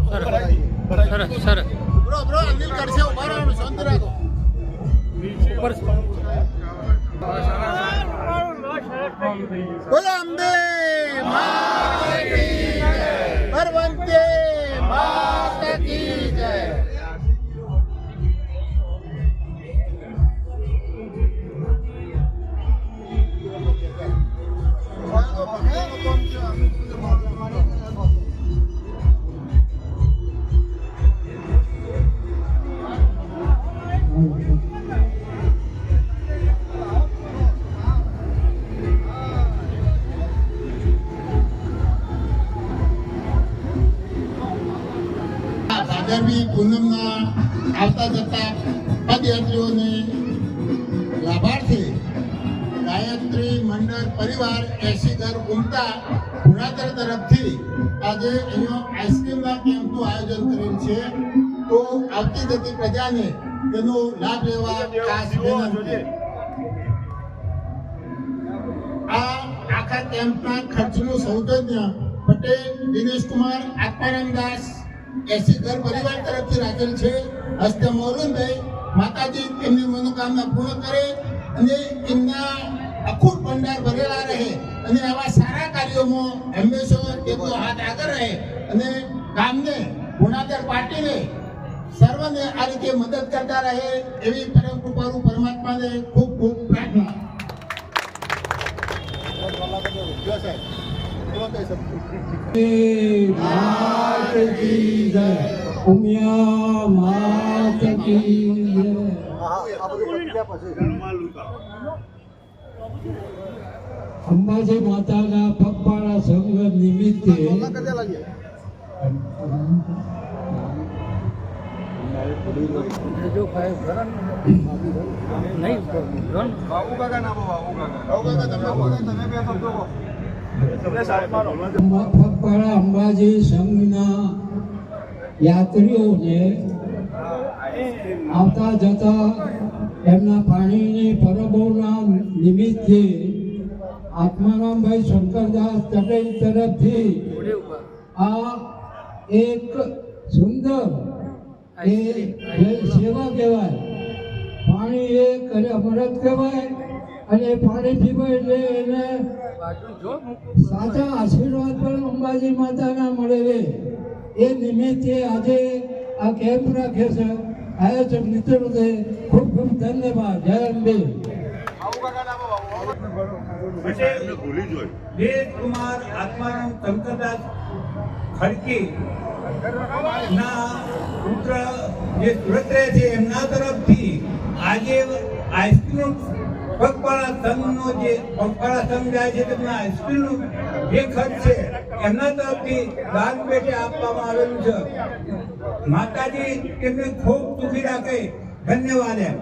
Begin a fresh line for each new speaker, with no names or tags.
સરસ સરસ. સરસ
બ્રો બ્રો અનિલ કરશે ઊભા રહેવાનું શાંતિ રાખો
ઉપર
બોલો અંબે ભાદરવી પૂનમના આવતા જતા પદયાત્રીઓને લાભાર્થી ગાયત્રી મંડળ પરિવાર એસી ઘર ઉમતા પુરાતર તરફથી આજે અહીંયા આઈસ્ક્રીમના કેમ્પનું આયોજન કરેલ છે. તો આવતી જતી પ્રજાને તેનો લાભ લેવા ખાસ આ આખા કેમ્પના ખર્ચનું સૌજન્ય પટેલ દિનેશ કુમાર આત્મારામ દાસ એસી ઘર પરિવાર તરફથી રાખેલ છે. હસ્તે મોહનભાઈ માતાજી એમની મનોકામના પૂર્ણ કરે અને એમના અખૂટ ભંડાર ભરેલા રહે અને આવા સારા કાર્યોમાં હંમેશા તેમનો હાથ આગળ રહે અને ગામને ગુણાદર પાટીને સર્વને આ રીતે મદદ કરતા રહે એવી પરમ કૃપાળુ પરમાત્માને ખૂબ ખૂબ પ્રાર્થના.
ન કહી શકું અંબાજી માતાના પગપાળા સંગત નિમિત્તે
નહીં બાબુ કાકા ના બાબુ
કાકા બાબુ કાકા તમે બે શબ્દો પગપાળા અંબાજી સંઘના યાત્રીઓને આવતા જતા એમના પાણીની પરબોના નિમિત્તે આત્મારામભાઈ શંકરદાસ ચટેલ તરફથી આ એક સુંદર એ સેવા કહેવાય. પાણી એક અને અમૃત કહેવાય. અને પાણી પીવાય એટલે એને સાચા આશીર્વાદ પણ અંબાજી માતાના મળે છે એ નિમિત્તે આજે આ કેમ્પ રાખે છે. આયોજક મિત્રો ખૂબ ખૂબ ધન્યવાદ. જય અંબે.
વેદકુમાર આત્મારામ શંકરદાસ ખડકી ના પુત્ર જે સુરત રહે છે એમના તરફથી આજે આઈસ્ક્રીમ પગપાળા સંઘનો જે પગપાળા સંઘ જાય છે, તેમના આઈસ્ક્રીમનું જે ખર્ચ છે, એમના તરફથી દાન પેટે આપવામાં આવેલું છે. માતાજી તેમને ખૂબ સુખી રાખે. ધન્યવાદ એમ.